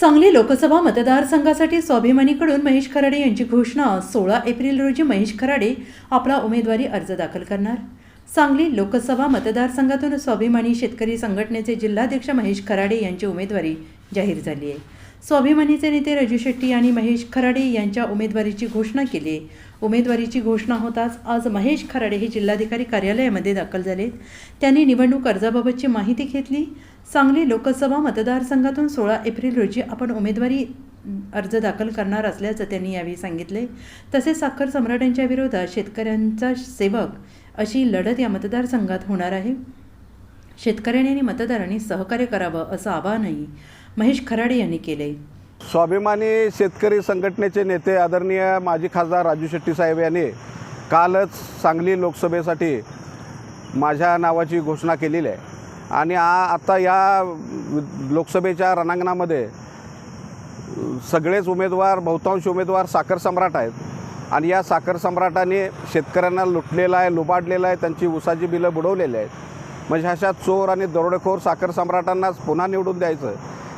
सांगली लोकसभा मतदारसंघासाठी स्वाभिमानीकडून महेश खराडे यांची घोषणा सोळा एप्रिल रोजी महेश खराडे आपला उमेदवारी अर्ज दाखल करणार. सांगली लोकसभा मतदारसंघातून स्वाभिमानी शेतकरी संघटनेचे जिल्हाध्यक्ष महेश खराडे यांची उमेदवारी जाहीर झाली आहे. स्वाभिमानीचे नेते राजू शेट्टी आणि महेश खराडे यांच्या उमेदवारीची घोषणा केली. उमेदवारीची घोषणा होताच आज महेश खराडे हे जिल्हाधिकारी कार्यालयामध्ये दाखल झालेत. त्यांनी निवडणूक अर्जाबाबतची माहिती घेतली. सांगली लोकसभा मतदारसंघातून सोळा एप्रिल रोजी आपण उमेदवारी अर्ज दाखल करणार असल्याचं त्यांनी यावेळी सांगितले. तसेच साखर सम्राटांच्या विरोधात शेतकऱ्यांचा सेवक अशी लढत या मतदारसंघात होणार आहे. शेतकऱ्यांनी आणि मतदारांनी सहकार्य करावं असं आवाहनही महेश खराडे यांनी केले. स्वाभिमानी शेतकरी संघटनेचे नेते आदरणीय माजी खासदार राजू शेट्टी साहेब यांनी कालच सांगली लोकसभेसाठी माझ्या नावाची घोषणा केलेली आहे. आणि आ आता या लोकसभेच्या रणांगणामध्ये सगळेच उमेदवार बहुतांश उमेदवार साखर सम्राट आहेत. आणि या साखर सम्राटाने शेतकऱ्यांना लुटलेला आहे लुबाडलेला आहे त्यांची उसाची बिलं बुडवलेली आहेत. म्हणजे अशा चोर आणि दरोडेखोर साखर सम्राटांनाच पुन्हा निवडून द्यायचं.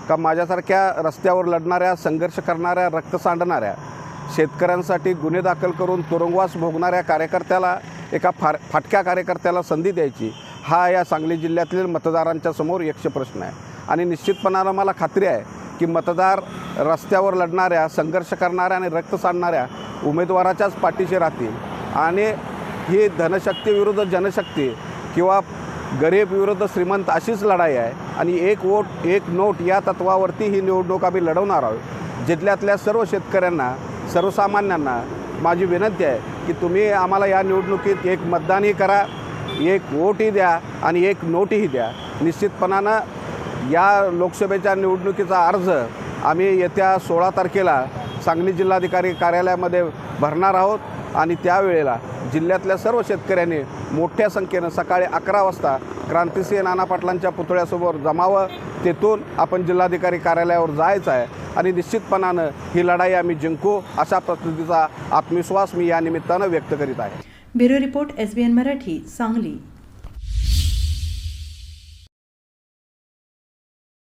का माझ्यासारख्या रस्त्यावर लढणाऱ्या संघर्ष करणाऱ्या रक्त सांडणाऱ्या शेतकऱ्यांसाठी गुन्हे दाखल करून तुरुंगवास भोगणाऱ्या कार्यकर्त्याला एका फार फाटक्या कार्यकर्त्याला संधी द्यायची हा या सांगली जिल्ह्यातील मतदारांच्या समोर यक्ष प्रश्न आहे. आणि निश्चितपणानं मला खात्री आहे की मतदार रस्त्यावर लढणाऱ्या संघर्ष करणाऱ्या आणि रक्त सांडणाऱ्या उमेदवाराच्याच पाठीशी राहतील. आणि ही धनशक्तीविरुद्ध जनशक्ती किंवा गरीब विरुद्ध श्रीमंत अशीच लढाई आहे आणि एक वोट एक नोट या तत्वावरती ही निवडणूक आम्ही लढवणार आहोत. जिल्ह्यातल्या सर्व शेतकऱ्यांना सर्वसामान्यांना माझी विनंती आहे की तुम्ही आम्हाला या निवडणुकीत एक मतदानही करा एक वोटही द्या आणि एक नोटही द्या. निश्चितपणानं या लोकसभेच्या निवडणुकीचा अर्ज आम्ही येत्या सोळा तारखेला सांगली जिल्हाधिकारी कार्यालयामध्ये भरणार आहोत आणि त्यावेळेला जिल्ह्यातल्या सर्व शेतकऱ्यांनी मोठ्या संख्येनं सकाळी अकरा वाजता क्रांतिसिंह नाना पाटलांच्या पुतळ्यासमोर जमावं. तेथून आपण जिल्हाधिकारी कार्यालयावर जायचं आहे आणि निश्चितपणानं ही लढाई आम्ही जिंकू अशा पद्धतीचा आत्मविश्वास मी या निमित्तानं व्यक्त करीत आहे. Bureau report S B N Marathi Sangli.